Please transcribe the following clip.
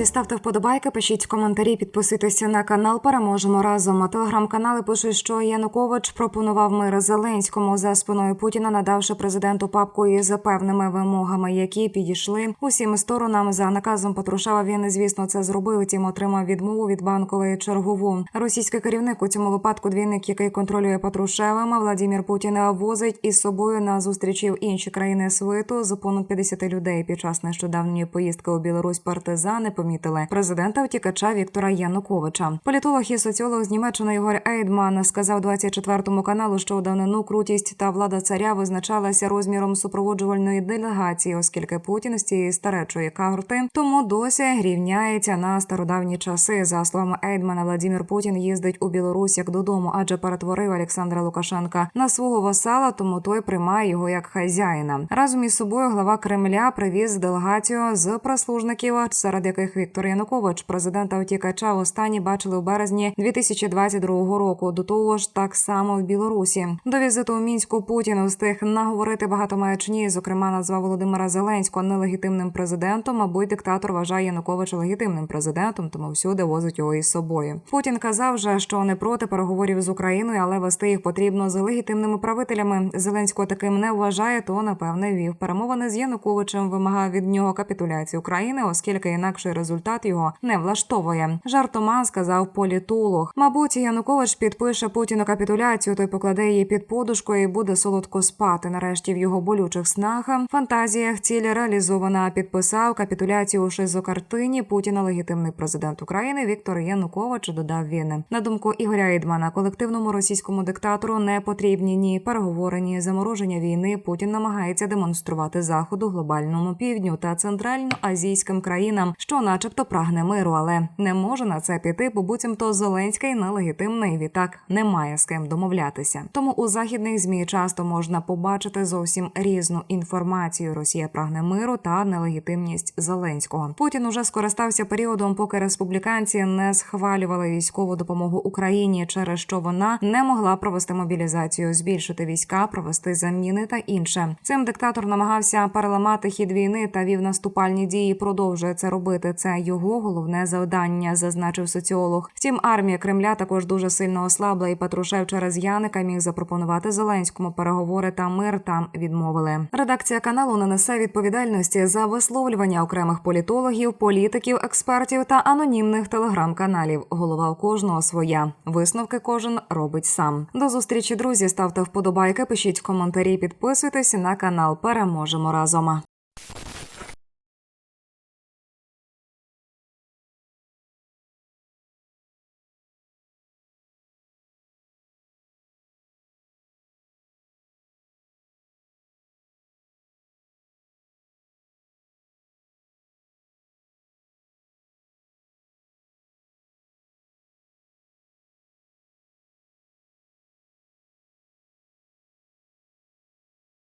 Друзі, ставте вподобайки, пишіть коментарі, підписуйтеся на канал. Переможемо разом. Телеграм-канали пишуть, що Янукович пропонував мир Зеленському за спиною Путіна, надавши президенту папку із певними вимогами, які підійшли усім сторонам. За наказом Патрушева він, звісно, це зробив. Тім отримав відмову від банкової чергову. Російський керівник у цьому випадку двійник, який контролює Патрушевим, Владимир Путін возить із собою на зустрічі в інші країни світу з понад 50 людей. Під час нещодавньої поїздки у Білорусь партизани помітили президента втікача Віктора Януковича. Політолог і соціолог з Німеччини Ігор Ейдман сказав 24 каналу, що у давнину крутість та влада царя визначалася розміром супроводжувальної делегації, оскільки Путін з цієї старечої карти тому досі рівняється на стародавні часи. За словами Ейдмана, Владимир Путін їздить у Білорусь як додому, адже перетворив Олександра Лукашенка на свого васала, тому той приймає його як хазяїна. Разом із собою глава Кремля привіз делегацію з прислужників, серед яких Віктор Янукович, президента втікача, останні бачили у березні 2022 року. До того ж, так само в Білорусі. До візиту у мінську Путін встиг наговорити багато маячні. Зокрема, назвав Володимира Зеленського нелегітимним президентом. Мабуть, диктатор вважає Януковича легітимним президентом, тому всюди возить його із собою. Путін казав же, що не проти переговорів з Україною, але вести їх потрібно з легітимними правителями. Зеленського таким не вважає, то напевне вів перемовини з Януковичем. Вимагав від нього капітуляції України, оскільки інакший результат його не влаштовує. Жартома сказав політолог. Мабуть, Янукович підпише Путіну капітуляцію, той покладе її під подушку і буде солодко спати. Нарешті в його болючих снах, фантазіях ціль реалізована. Підписав капітуляцію у шизокартині Путіна легітимний президент України Віктор Янукович. Додав він. На думку Ігоря Ідмана, колективному російському диктатору не потрібні ні переговори, ні замороження війни. Путін намагається демонструвати заходу глобальному півдню та центральноазійським країнам, що, начебто, прагне миру, але не може на це піти, бо буцімто Зеленський нелегітимний. Відтак немає з ким домовлятися. Тому у західних змі часто можна побачити зовсім різну інформацію. Росія прагне миру та нелегітимність Зеленського. Путін уже скористався періодом, поки республіканці не схвалювали військову допомогу Україні, через що вона не могла провести мобілізацію, збільшити війська, провести заміни та інше. Цим диктатор намагався переламати хід війни та вів наступальні дії. Продовжує це робити. Це його головне завдання, зазначив соціолог. Втім, армія Кремля також дуже сильно ослабла, і Патрушев через Яника міг запропонувати Зеленському переговори та мир там відмовили. Редакція каналу не несе відповідальності за висловлювання окремих політологів, політиків, експертів та анонімних телеграм-каналів. Голова у кожного своя. Висновки кожен робить сам. До зустрічі, друзі. Ставте вподобайки, пишіть коментарі, підписуйтесь на канал. Переможемо разом.